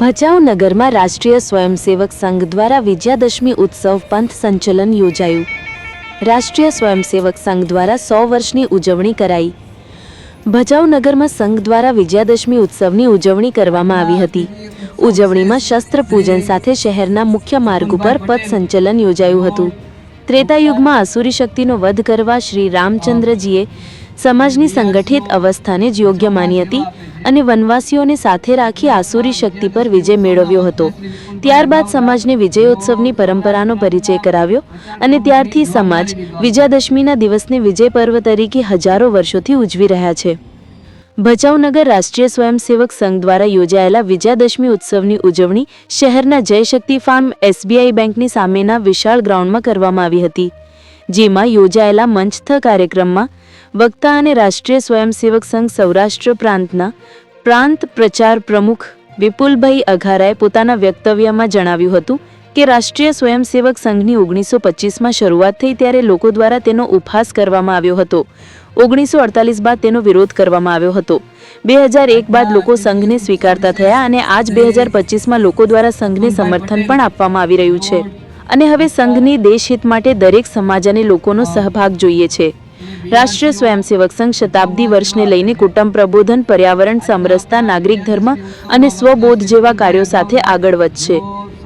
ભચાઉ નગરમાં રાષ્ટ્રીય સ્વયંસેવક સંઘ દ્વારા વિજયાદશમી ઉત્સવ પંથ સંચલન યોજાયું. રાષ્ટ્રીય સ્વયંસેવક સંઘ દ્વારા સો વર્ષની ઉજવણી કરાઈ. ભચાઉ નગરમાં સંઘ દ્વારા વિજયાદશમી ઉત્સવની ઉજવણી કરવામાં આવી હતી. ઉજવણીમાં શસ્ત્ર પૂજન સાથે શહેરના મુખ્ય માર્ગ ઉપર પથ સંચલન યોજાયું હતું. ત્રેતાયુગમાં આસુરી શક્તિનો વધ કરવા શ્રી રામચંદ્રજીએ સમાજની સંગઠિત અવસ્થાને જ યોગ્ય માની હતી. અને વનવાસીઓને સાથે રાખી આસુરી શક્તિ પર વિજય મેળવ્યો હતો. ત્યારબાદ સમાજને વિજયોત્સવની પરંપરાનો પરિચય કરાવ્યો અને ત્યારથી સમાજ વિજયાદશમીના દિવસને વિજય પર્વ તરીકે હજારો વર્ષોથી ઉજવી રહ્યા છે. ભચાઉનગર રાષ્ટ્રીય સ્વયંસેવક સંઘ દ્વારા યોજાયેલા વિજયાદશમી ઉત્સવની ઉજવણી શહેરના જયશક્તિ ફાર્મ એસબીઆઈ બેંકની સામેના વિશાળ ગ્રાઉન્ડમાં કરવામાં આવી હતી, જેમાં યોજાયેલા મંચથ કાર્યક્રમમાં વક્તા અને રાષ્ટ્રીય સ્વયંસેવક સંઘ સૌરાષ્ટ્ર પ્રાંતના પ્રાંત પ્રચાર પ્રમુખ વિપુલભાઈ અઘારાએ પોતાના વ્યક્તવ્યમાં જણાવ્યું હતું કે રાષ્ટ્રીય સ્વયંસેવક સંઘની ઓગણીસો પચીસમાં શરૂઆત થઈ ત્યારે લોકો દ્વારા તેનો ઉપહાસ કરવામાં આવ્યો હતો. ઓગણીસો અડતાલીસ બાદ તેનો વિરોધ કરવામાં આવ્યો હતો. બે હજાર એક બાદ લોકો સંઘને સ્વીકારતા થયા અને આજ બે હજાર પચીસમાં લોકો દ્વારા સંઘને સમર્થન પણ આપવામાં આવી રહ્યું છે. અને હવે સંઘની દેશહિત માટે દરેક સમાજ અને લોકોનો સહભાગ જોઈએ છે. રાષ્ટ્રીય સ્વયંસેવક સંઘ શતાબ્દી વર્ષને લઈને કુટુંબ પ્રબોધન, પર્યાવરણ, સમરસતા, નાગરિક ધર્મ અને સ્વબોધ જેવા કાર્યો સાથે આગળ વધશે.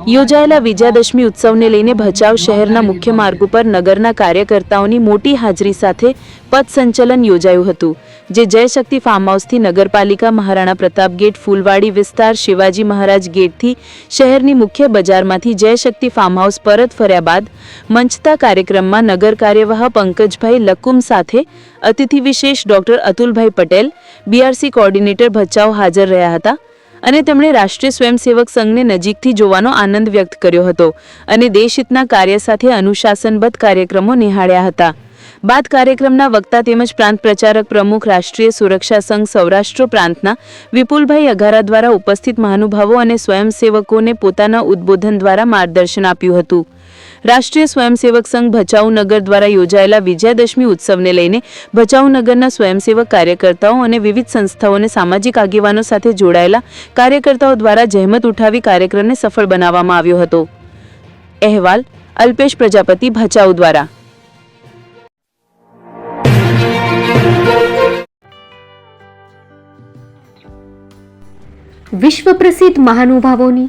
યોજાયેલા વિજયાદશમી ઉત્સવને લઈને ભચાઉ શહેરના મુખ્ય માર્ગ ઉપર નગરના કાર્યકર્તાઓની મોટી હાજરી સાથે પથ સંચલન યોજાયું હતું, જે જયશક્તિ ફાર્મ હાઉસથી નગરપાલિકા મહારાણા પ્રતાપ ગેટ, ફૂલવાડી વિસ્તાર, શિવાજી મહારાજ ગેટથી શહેરની મુખ્ય બજારમાંથી જયશક્તિ ફાર્મ હાઉસ પરત ફર્યા બાદ મંચતા કાર્યક્રમમાં નગર કાર્યવાહ પંકજભાઈ લકુમ સાથે અતિથિ વિશેષ doctor Atulbhai Patel BRC coordinator Bhachau હાજર રહ્યા હતા. અને તેમણે રાષ્ટ્રીય સ્વયંસેવક સંઘને નજીકથી જોવાનો આનંદ વ્યક્ત કર્યો હતો અને દેશહિતના કાર્ય સાથે અનુશાસનબદ્ધ કાર્યક્રમો નિહાળ્યા હતા. બાદ કાર્યક્રમના વક્તા તેમજ પ્રાંત પ્રચારક પ્રમુખ રાષ્ટ્રીય સુરક્ષા સંઘ સૌરાષ્ટ્ર પ્રાંતના વિપુલભાઈ અઘારા દ્વારા ઉપસ્થિત મહાનુભાવો અને સ્વયંસેવકોને પોતાના ઉદ્બોધન દ્વારા માર્ગદર્શન આપ્યું હતું. રાષ્ટ્રીય સ્વયંસેવક સંઘ ભચાઉ નગર દ્વારા યોજાયેલા વિજયાદશમી ઉત્સવને લઈને ભચાઉ નગરના સ્વયંસેવક કાર્યકર્તાઓ અને વિવિધ સંસ્થાઓને સામાજિક આગેવાનો સાથે જોડાયેલા કાર્યકર્તાઓ દ્વારા જહેમત ઉઠાવી કાર્યક્રમને સફળ બનાવવામાં આવ્યો હતો. અહેવાલ, અલ્પેશ પ્રજાપતિ, ભચાઉ દ્વારા. વિશ્વ પ્રસિદ્ધ મહાનુભાવોની